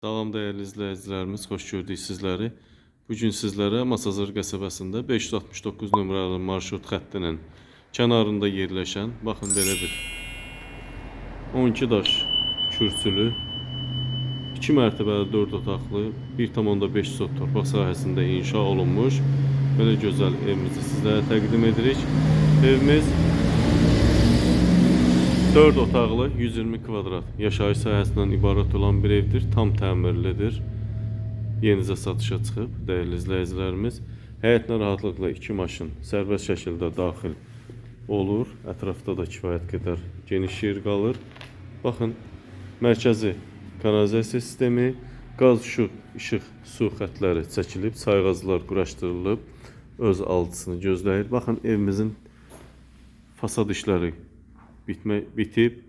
Salam dəyərli izləyicilərimiz, xoş gördük sizləri. Bu gün sizlərə Masazır qəsəbəsində 569 nömrəli marşrut xəttinin kənarında yerləşən, baxın belə bir 12 daş kürsülü, 2 mərtəbəli 4 otaqlı, 1,5 sot torpaq sahəsində inşa olunmuş belə gözəl evimizi sizlərə təqdim edirik. Evimiz 4 otaqlı 120 kvadrat yaşayış sahəsindən ibarət olan bir evdir. Tam təmirlidir. Yenicə satışa çıxıb dəyərli izləyicilərimiz. Həyətinə rahatlıqla 2 maşın sərbəst şəkildə daxil olur. Ətrafda da kifayət qədər geniş yer qalır. Baxın, mərkəzi kanalizasiya sistemi, qaz, işıq, işıq, su xətləri çəkilib, sayğaclar quraşdırılıb, öz alıcısını gözləyir. Baxın, evimizin fasad işləri bitmə, bitib.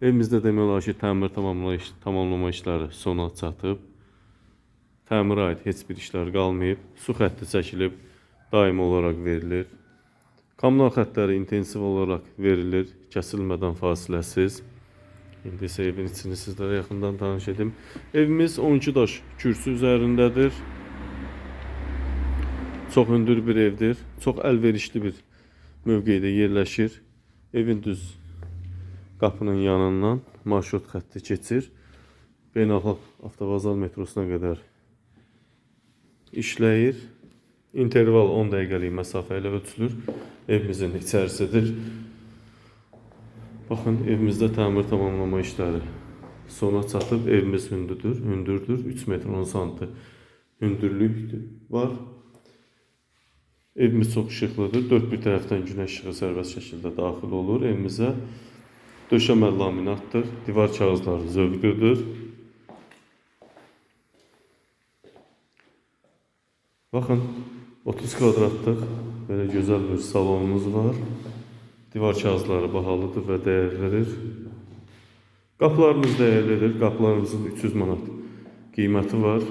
Evimizdə demək olar ki, təmir tamamlama, iş, tamamlama işləri sona çatıb. Təmirə aid heç bir işlər qalmayıb. Su xətti çəkilib, daimi olaraq verilir. Kommunal xəttləri intensiv olaraq verilir, kəsilmədən fasiləsiz. İndi isə evin içini sizlərə yaxından tanış edim. Evimiz 12 daş kürsü üzərindədir. Çox hündür bir evdir. Çox əlverişli bir mövqedə yerləşir. Evin düz qapının yanından marşrut xətti keçir. Beynəlxalq avtovağzal metrosuna qədər işləyir. İnterval 10 dəqiqəlik məsafə ilə ölçülür. Evimizin içərisidir. Baxın, evimizdə təmir tamamlama işləri sona çatıb. Evimiz hündürdür, hündürdür. 3 metr 10 santı hündürlük var. Evimiz çox işıqlıdır. Dörd bir tərəfdən günəş işığı sərbəst şəkildə daxil olur evimizə. Döşəmə laminatdır. Divar kağızları zövqlüdür. Baxın, 30 kvadratlıq belə gözəl bir salonumuz var. Divar kağızları bahalıdır və dəyərlidir. Qapılarımız dəyərlidir. Qapılarımızın 300 manat qiyməti var.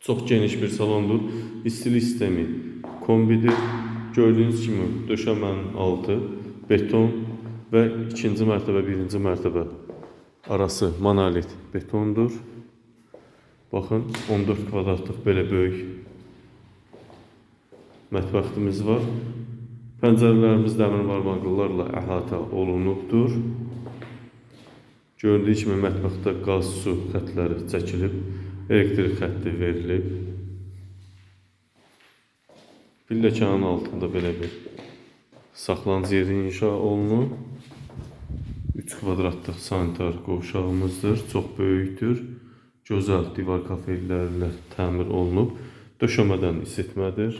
Çox geniş bir salondur. İstilik sistemi kombidir. Gördüyünüz kimi döşəmənin altı beton və ikinci mərtəbə, birinci mərtəbə arası monolit betondur. Baxın, 14 kvadratlıq belə böyük mətbəximiz var. Pəncərələrimiz dəmir barmaqlılarla əhatə olunubdur. Gördüyü kimi mətbəxdə qaz, su xətləri çəkilib, elektrik xətti verilib. Pilləkanın altında belə bir saxlanıcı yeri inşa olunub. 3 kvadratlıq sanitar qovşağımızdır. Çox böyükdür. Gözəl divar kafellərlə təmir olunub. Döşəmədən isitmədir.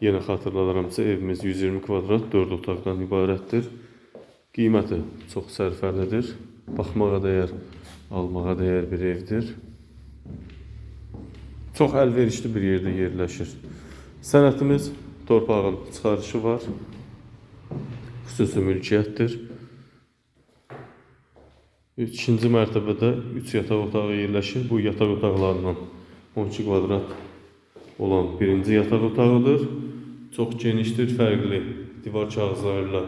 Yenə xatırladıramsa evimiz 120 kvadrat 4 otaqdan ibarətdir. Qiyməti çox sərfəlidir. Baxmağa dəyər, almağa dəyər bir evdir. Çox əlverişli bir yerdə yerləşir. Sənətimiz torpağın çıxarışı var. Xüsusi mülkiyyətdir. İkinci mərtəbədə 3 yataq otağı yerləşir. Bu yataq otaqlarından 12 kvadrat olan birinci yataq otağıdır. Çox genişdir, fərqli divar kağızları ilə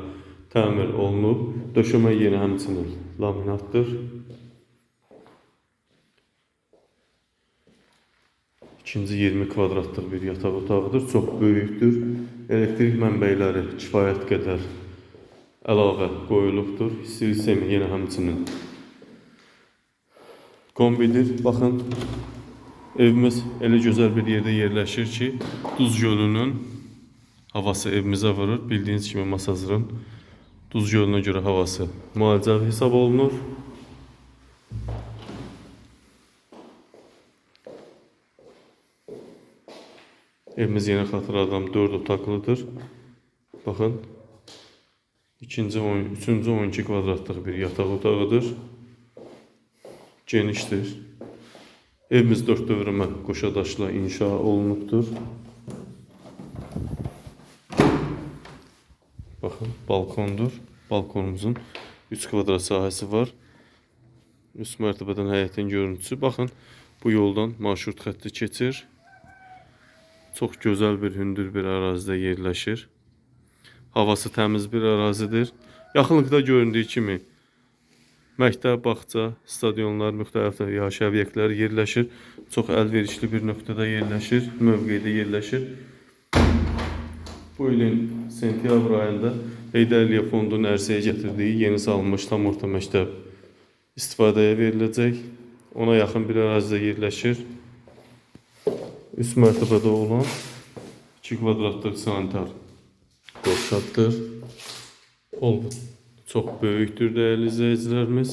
təmir olunub. Döşəmə yeni həmçinin laminatdır. İkinci 20 kvadratlıq bir yataq otağıdır. Çox böyükdür. Elektrik mənbəyləri kifayət qədər əlavə qoyulubdur. İstilik sistemi yenə həmçinin kombidir. Baxın, evimiz elə gözəl bir yerdə yerləşir ki, Duz gölünün havası evimizə vurur. Bildiyiniz kimi Masazırın Duz gölünə görə havası müalicəvi hesab olunur. Evimiz yenə xatırladım 4 otaqlıdır. Baxın, ikinci, on- üçüncü 12 kvadratlıq bir yataq otağıdır. Genişdir. Evimiz dörd dövrəmə qoşa daşla inşa olunubdur. Baxın, balkondur. Balkonumuzun 3 kvadrat sahəsi var. Üst mərtəbədən həyətin görüntüsü. Baxın, bu yoldan marşrut xətti keçir. Çox gözəl bir hündür bir ərazidə yerləşir. Havası təmiz bir ərazidir. Yaxınlıqda göründüyü kimi Məktəb, bağça, stadionlar, müxtəlif yaşayış obyektləri yerləşir. Çox əlverişli bir nöqtədə yerləşir, mövqedə yerləşir. Bu ilin sentyabr ayında Heydər Əliyev Fondunun ərsəyə gətirdiyi yeni salınmış tam orta məktəb istifadəyə veriləcək. Ona yaxın bir ərazidə yerləşir. Üst mərtəbədə olan 2 kvadratlıq sanitar qovşaqdır. Hol çox böyükdür dəyərli izləyicilərimiz.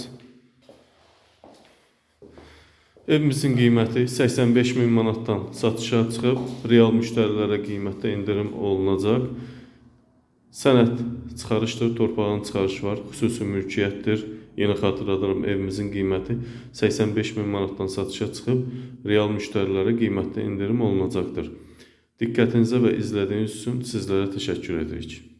Evimizin qiyməti 85 min manatdan satışa çıxıb, real müştərilərə qiymətdə endirim olunacaq. Sənəd çıxarışdır, torpağın çıxarışı var, xüsusi mülkiyyətdir. Yenə xatırladıram, evimizin qiyməti 85 min manatdan satışa çıxıb, real müştərilərə qiymətdə endirim olunacaqdır. Diqqətinizə və izlədiyiniz üçün sizlərə təşəkkür edirik.